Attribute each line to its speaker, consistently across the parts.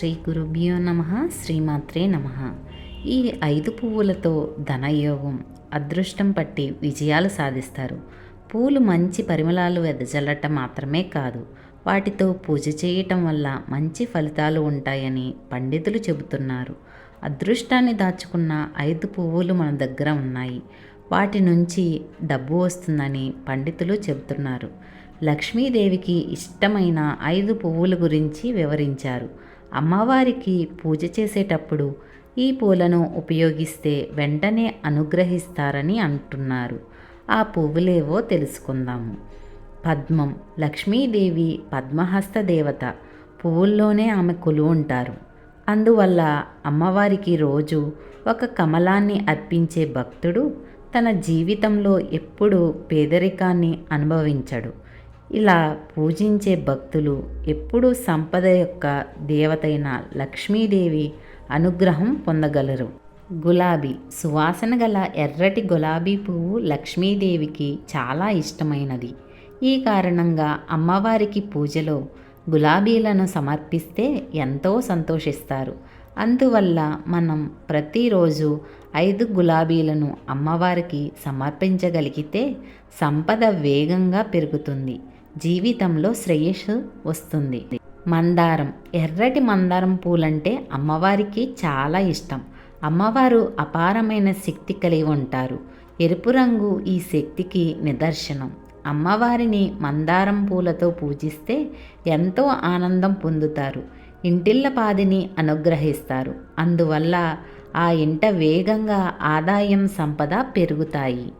Speaker 1: శ్రీ గురుభ్యో నమ శ్రీమాత్రే నమ. ఈ ఐదు పువ్వులతో ధనయోగం అదృష్టం పట్టి విజయాలు సాధిస్తారు. పూలు మంచి పరిమళాలు వెదజల్లటం మాత్రమే కాదు వాటితో పూజ చేయటం వల్ల మంచి ఫలితాలు ఉంటాయని పండితులు చెబుతున్నారు. అదృష్టాన్ని దాచుకున్న ఐదు పువ్వులు మన దగ్గర ఉన్నాయి. వాటి నుంచి డబ్బు వస్తుందని పండితులు చెబుతున్నారు. లక్ష్మీదేవికి ఇష్టమైన ఐదు పువ్వుల గురించి వివరించారు. అమ్మవారికి పూజ చేసేటప్పుడు ఈ పూలను ఉపయోగిస్తే వెంటనే అనుగ్రహిస్తారని అంటున్నారు. ఆ పువ్వులేవో తెలుసుకుందాము. పద్మం లక్ష్మీదేవి పద్మహస్త దేవత పువ్వుల్లోనే ఆమె ఉంటారు. అందువల్ల అమ్మవారికి రోజు ఒక కమలాన్ని అర్పించే భక్తుడు తన జీవితంలో ఎప్పుడూ పేదరికాన్ని అనుభవించడు. ఇలా పూజించే భక్తులు ఎప్పుడూ సంపద యొక్క దేవతైన లక్ష్మీదేవి అనుగ్రహం పొందగలరు. గులాబీ సువాసన గల ఎర్రటి గులాబీ పువ్వు లక్ష్మీదేవికి చాలా ఇష్టమైనది. ఈ కారణంగా అమ్మవారికి పూజలో గులాబీలను సమర్పిస్తే ఎంతో సంతోషిస్తారు. అందువల్ల మనం ప్రతిరోజు ఐదు గులాబీలను అమ్మవారికి సమర్పించగలిగితే సంపద వేగంగా పెరుగుతుంది. జీవితంలో శ్రేయస్సు వస్తుంది. మందారం ఎర్రటి మందారం పూలంటే అమ్మవారికి చాలా ఇష్టం. అమ్మవారు అపారమైన శక్తి కలిగి ఉంటారు. ఎరుపు రంగు ఈ శక్తికి నిదర్శనం. అమ్మవారిని మందారం పూలతో పూజిస్తే ఎంతో ఆనందం పొందుతారు. ఇంటిల్లపాదిని అనుగ్రహిస్తారు. అందువల్ల ఆ ఇంట వేగంగా ఆదాయం సంపద పెరుగుతాయి.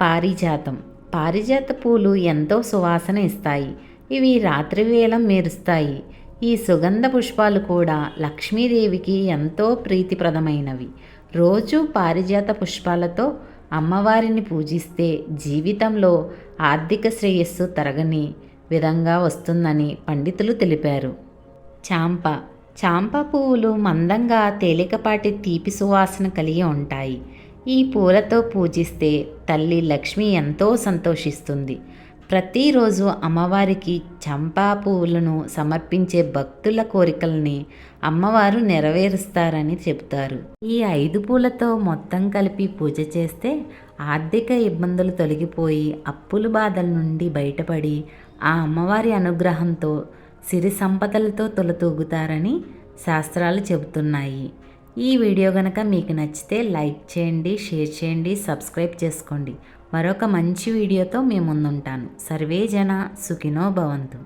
Speaker 1: పారిజాతం పారిజాత పూలు ఎంతో సువాసన ఇస్తాయి. ఇవి రాత్రివేళ మెరుస్తాయి. ఈ సుగంధ పుష్పాలు కూడా లక్ష్మీదేవికి ఎంతో ప్రీతిప్రదమైనవి. రోజు పారిజాత పుష్పాలతో అమ్మవారిని పూజిస్తే జీవితంలో ఆర్థిక శ్రేయస్సు తరగని విధంగా వస్తుందని పండితులు తెలిపారు. చాంప. చాంప పువ్వులు మందంగా తేలికపాటి తీపి సువాసన కలిగి ఉంటాయి. ఈ పూలతో పూజిస్తే తల్లి లక్ష్మి ఎంతో సంతోషిస్తుంది. ప్రతిరోజు అమ్మవారికి చంపా పువ్వులను సమర్పించే భక్తుల కోరికల్ని అమ్మవారు నెరవేరుస్తారని చెబుతారు. ఈ ఐదు పూలతో మొత్తం కలిపి పూజ చేస్తే ఆర్థిక ఇబ్బందులు తొలగిపోయి అప్పుల బాధల నుండి బయటపడి ఆ అమ్మవారి అనుగ్రహంతో సిరి సంపదలతో తొలతూగుతారని శాస్త్రాలు చెబుతున్నాయి. ఈ వీడియో కనుక మీకు నచ్చితే లైక్ చేయండి షేర్ చేయండి సబ్స్క్రైబ్ చేసుకోండి. మరొక మంచి వీడియోతో మేము ముందుంటాను. సర్వే జన సుఖినో భవంతు.